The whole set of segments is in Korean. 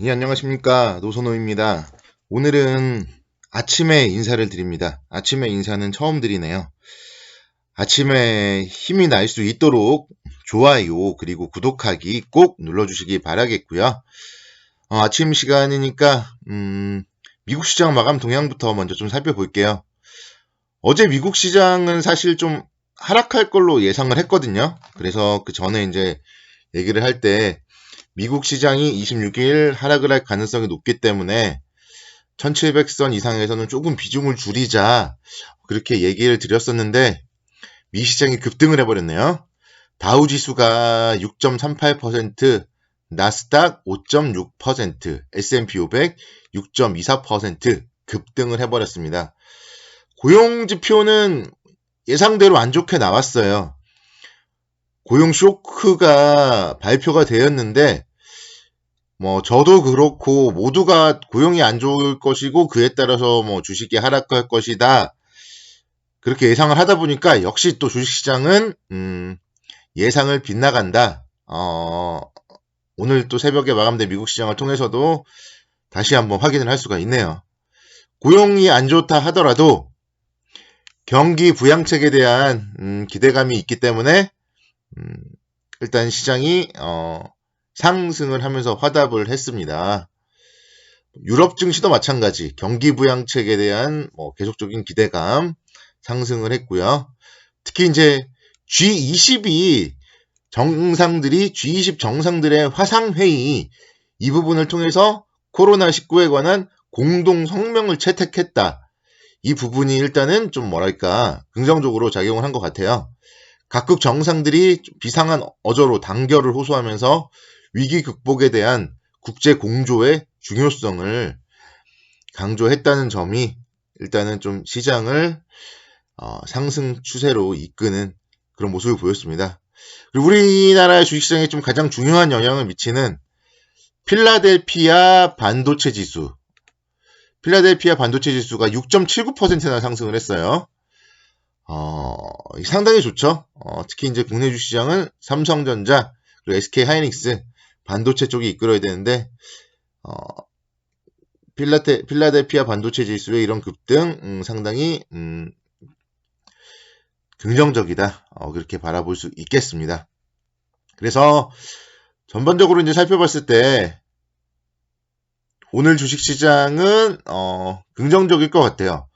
예, 안녕하십니까. 노선호입니다. 오늘은 아침에 인사를 드립니다. 아침에 인사는 처음 드리네요. 아침에 힘이 날 수 있도록 좋아요, 그리고 구독하기 꼭 눌러주시기 바라겠고요. 어, 아침 시간이니까, 음, 미국 시장 마감 동향부터 먼저 좀 살펴볼게요. 어제 미국 시장은 사실 좀 하락할 걸로 예상을 했거든요. 그래서 그 전에 이제 얘기를 할 때 미국 시장이 26일 하락을 할 가능성이 높기 때문에 1700선 이상에서는 조금 비중을 줄이자 그렇게 얘기를 드렸었는데 미 시장이 급등을 해버렸네요. 다우 지수가 6.38%, 나스닥 5.6%, S&P 500 6.24% 급등을 해버렸습니다. 고용 지표는 예상대로 안 좋게 나왔어요. 고용 쇼크가 발표가 되었는데 뭐 저도 그렇고 모두가 고용이 안 좋을 것이고 그에 따라서 뭐 주식이 하락할 것이다. 그렇게 예상을 하다 보니까 역시 또 주식시장은 음, 예상을 빗나간다. 어, 오늘 또 새벽에 마감된 미국 시장을 통해서도 다시 한번 확인을 할 수가 있네요. 고용이 안 좋다 하더라도 경기 부양책에 대한 음, 기대감이 있기 때문에 음, 일단 시장이 어, 상승을 하면서 화답을 했습니다. 유럽 증시도 마찬가지 경기 부양책에 대한 뭐 계속적인 기대감 상승을 했고요. 특히 이제 G20이 정상들이 G20 정상들의 화상 회의 이 부분을 통해서 코로나19에 관한 공동 성명을 채택했다. 이 부분이 일단은 좀 뭐랄까 긍정적으로 작용을 한 것 같아요. 각국 정상들이 비상한 어조로 단결을 호소하면서 위기 극복에 대한 국제 공조의 중요성을 강조했다는 점이 일단은 좀 시장을 어, 상승 추세로 이끄는 그런 모습을 보였습니다. 그리고 우리나라의 주식시장에 좀 가장 중요한 영향을 미치는 필라델피아 반도체 지수. 필라델피아 반도체 지수가 6.79%나 상승을 했어요. 어, 상당히 좋죠. 어, 특히 이제 국내 주시장은 삼성전자, 그리고 SK 하이닉스, 반도체 쪽이 이끌어야 되는데 어, 필라테, 필라델피아 반도체 지수의 이런 급등 음, 상당히 음, 긍정적이다. 어, 그렇게 바라볼 수 있겠습니다. 그래서 전반적으로 이제 살펴봤을 때 오늘 주식시장은 어, 긍정적일 것 같아요.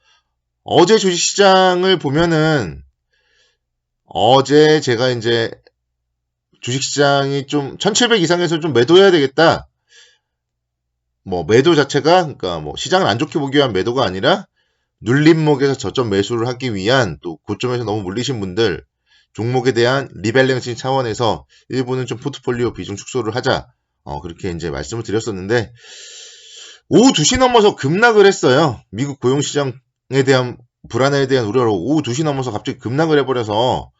어제 주식시장을 보면은 어제 제가 이제 주식시장이 좀 1700 이상에서 좀 매도해야 되겠다. 뭐 매도 자체가 그러니까 뭐 시장을 안 좋게 보기 위한 매도가 아니라 눌림목에서 저점 매수를 하기 위한 또 고점에서 너무 물리신 분들 종목에 대한 리밸런싱 차원에서 일부는 좀 포트폴리오 비중 축소를 하자. 어, 그렇게 이제 말씀을 드렸었는데 오후 2시 넘어서 급락을 했어요. 미국 고용시장에 대한 불안에 대한 우려로 오후 2시 넘어서 갑자기 급락을 해버려서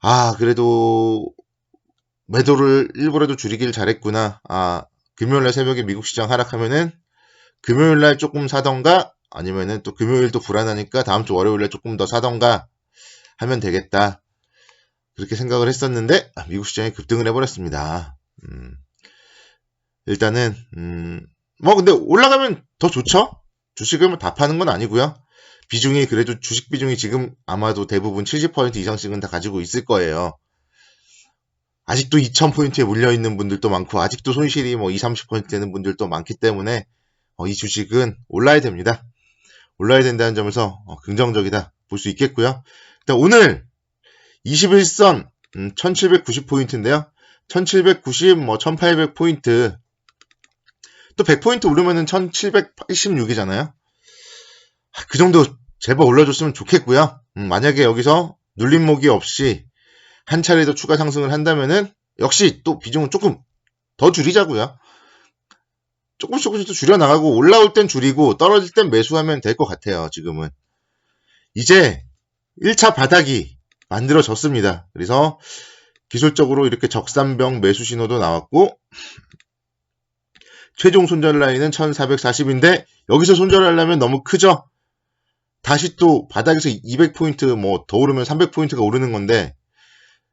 아 그래도 매도를 일부라도 줄이길 잘했구나. 아, 금요일날 새벽에 미국 시장 하락하면은 금요일날 조금 사던가 아니면은 또 금요일도 불안하니까 다음 주 월요일날 조금 더 사던가 하면 되겠다. 그렇게 생각을 했었는데 아, 미국 시장이 급등을 해버렸습니다. 음, 일단은 음, 뭐 근데 올라가면 더 좋죠. 주식을 다 파는 건 아니고요. 비중이 그래도 주식 비중이 지금 아마도 대부분 70% 이상씩은 다 가지고 있을 거예요. 아직도 2000포인트에 물려있는 분들도 많고 아직도 손실이 뭐 20, 30% 되는 분들도 많기 때문에 어, 이 주식은 올라야 됩니다. 올라야 된다는 점에서 어, 긍정적이다 볼 수 있겠고요. 일단 오늘 21선 음, 1790포인트인데요. 1790, 뭐 1800포인트 또 100포인트 오르면은 1786이잖아요. 그 정도 제발 올려줬으면 좋겠고요. 음, 만약에 여기서 눌림목이 없이 한 차례 더 추가 상승을 한다면은 역시 또 비중은 조금 더 줄이자고요. 조금씩 조금씩 또 줄여나가고 올라올 땐 줄이고 떨어질 땐 매수하면 될 것 같아요. 지금은. 이제 1차 바닥이 만들어졌습니다. 그래서 기술적으로 이렇게 적산병 매수 신호도 나왔고 최종 손절 라인은 1440인데 여기서 손절하려면 너무 크죠? 다시 또 바닥에서 200포인트 뭐 더 오르면 300포인트가 오르는 건데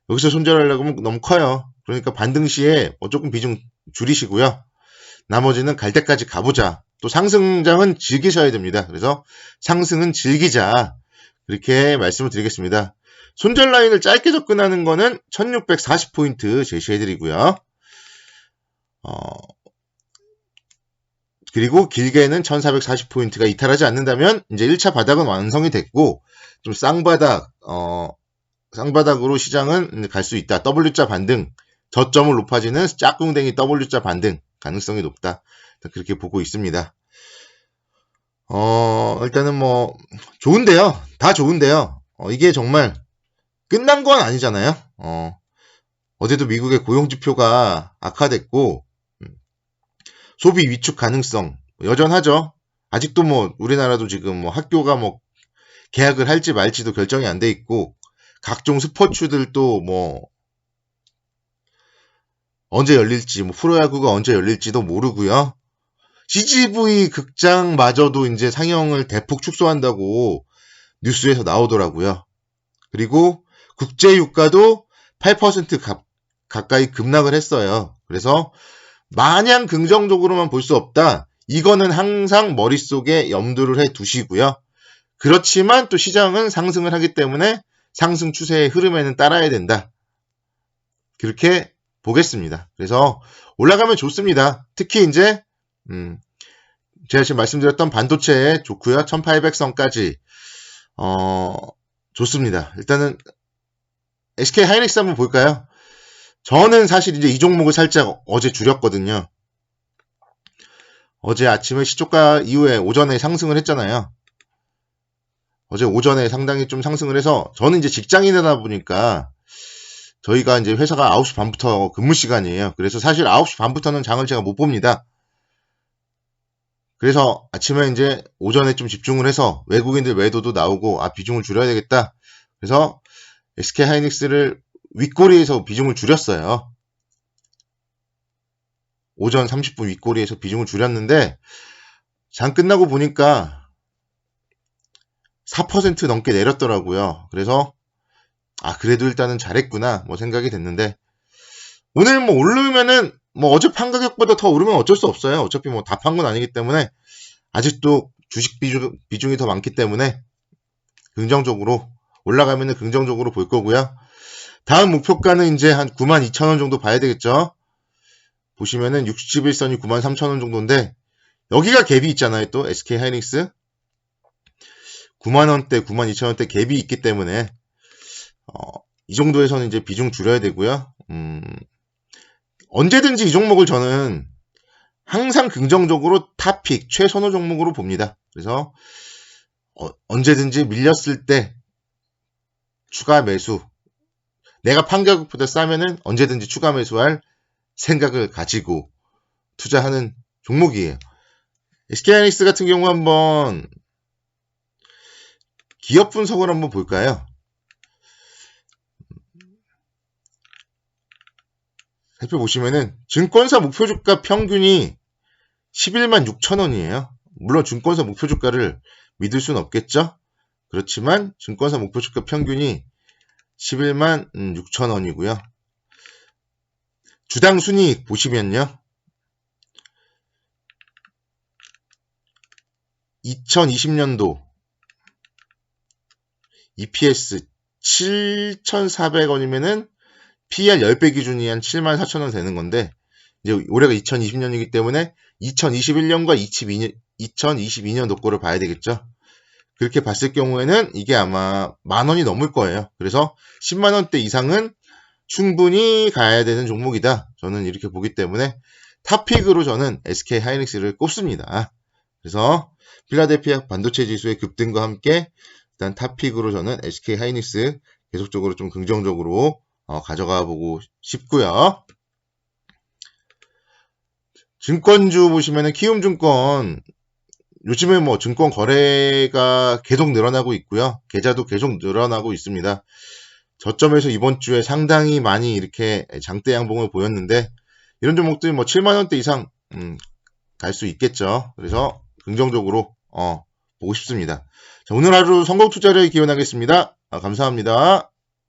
여기서 손절하려고 하면 너무 커요. 그러니까 반등 시에 뭐 조금 비중 줄이시고요. 나머지는 갈 때까지 가보자. 또 상승장은 즐기셔야 됩니다. 그래서 상승은 즐기자. 그렇게 말씀을 드리겠습니다. 손절 라인을 짧게 접근하는 거는 1640포인트 제시해드리고요. 어, 그리고 길게는 1440포인트가 이탈하지 않는다면 이제 1차 바닥은 완성이 됐고 좀 쌍바닥 어 쌍바닥으로 시장은 갈 수 있다. W자 반등 저점을 높아지는 짝꿍댕이 W자 반등 가능성이 높다. 그렇게 보고 있습니다. 어 일단은 뭐 좋은데요. 다 좋은데요. 어, 이게 정말 끝난 건 아니잖아요. 어 어제도 미국의 고용 지표가 악화됐고 소비 위축 가능성 여전하죠. 아직도 뭐 우리나라도 지금 뭐 학교가 뭐 계약을 할지 말지도 결정이 안 돼 있고 각종 스포츠들도 뭐 언제 열릴지 뭐 프로야구가 언제 열릴지도 모르고요. CGV 극장마저도 이제 상영을 대폭 축소한다고 뉴스에서 나오더라고요. 그리고 국제 유가도 8% 가, 가까이 급락을 했어요. 그래서 마냥 긍정적으로만 볼 수 없다. 이거는 항상 머릿속에 염두를 해 두시고요. 그렇지만 또 시장은 상승을 하기 때문에 상승 추세의 흐름에는 따라야 된다. 그렇게 보겠습니다. 그래서 올라가면 좋습니다. 특히 이제 음, 제가 지금 말씀드렸던 반도체 좋고요. 1800선까지 어, 좋습니다. 일단은 SK 하이닉스 한번 볼까요? 저는 사실 이제 이 종목을 살짝 어제 줄였거든요. 어제 아침에 시초가 이후에 오전에 상승을 했잖아요. 어제 오전에 상당히 좀 상승을 해서 저는 이제 직장인이다 보니까 저희가 이제 회사가 9시 반부터 근무 시간이에요. 그래서 사실 9시 반부터는 장을 제가 못 봅니다. 그래서 아침에 이제 오전에 좀 집중을 해서 외국인들 외도도 나오고 아 비중을 줄여야 되겠다. 그래서 SK 하이닉스를 윗꼬리에서 비중을 줄였어요. 오전 30분 윗꼬리에서 비중을 줄였는데 장 끝나고 보니까 4% 넘게 내렸더라고요. 그래서 아 그래도 일단은 잘했구나 뭐 생각이 됐는데 오늘 뭐 오르면은 뭐 어제 판 가격보다 더 오르면 어쩔 수 없어요. 어차피 뭐 다 판 건 아니기 때문에 아직도 주식 비중, 비중이 더 많기 때문에 긍정적으로 올라가면은 긍정적으로 볼 거고요. 다음 목표가는 이제 한 92,000원 정도 봐야 되겠죠. 보시면은 61선이 93,000원 정도인데 여기가 갭이 있잖아요. 또 SK 하이닉스 9만원대, 92,000원대 갭이 있기 때문에 어, 이 정도에서는 이제 비중 줄여야 되고요. 음, 언제든지 이 종목을 저는 항상 긍정적으로 탑픽, 최선호 종목으로 봅니다. 그래서 어, 언제든지 밀렸을 때 추가 매수, 내가 판 가격보다 싸면은 언제든지 추가 매수할 생각을 가지고 투자하는 종목이에요. SK하이닉스 같은 경우 한번 기업 분석을 한번 볼까요? 살펴보시면은 증권사 목표 주가 평균이 11만 6천 원이에요. 물론 증권사 목표 주가를 믿을 수는 없겠죠. 그렇지만 증권사 목표 주가 평균이 11만 6천 원이고요. 주당 순이익 보시면요. 2020년도 EPS 7,400원이면은 PER 10배 기준이 한 7만 4천 원 되는 건데 이제 올해가 2020년이기 때문에 2021년과 2022년 2022년도 거를 봐야 되겠죠. 그렇게 봤을 경우에는 이게 아마 만 원이 넘을 거예요. 그래서 10만 원대 이상은 충분히 가야 되는 종목이다. 저는 이렇게 보기 때문에 탑픽으로 저는 SK 하이닉스를 꼽습니다. 그래서 필라델피아 반도체 지수의 급등과 함께 일단 탑픽으로 저는 SK 하이닉스 계속적으로 좀 긍정적으로 어, 가져가 보고 싶고요. 증권주 보시면은 키움증권 요즘에 뭐 증권 거래가 계속 늘어나고 있고요. 계좌도 계속 늘어나고 있습니다. 저점에서 이번 주에 상당히 많이 이렇게 장대 양봉을 보였는데 이런 종목들이 뭐 7만 원대 이상 음, 갈 수 있겠죠. 그래서 긍정적으로 어, 보고 싶습니다. 자, 오늘 하루 성공 투자를 기원하겠습니다. 아, 감사합니다.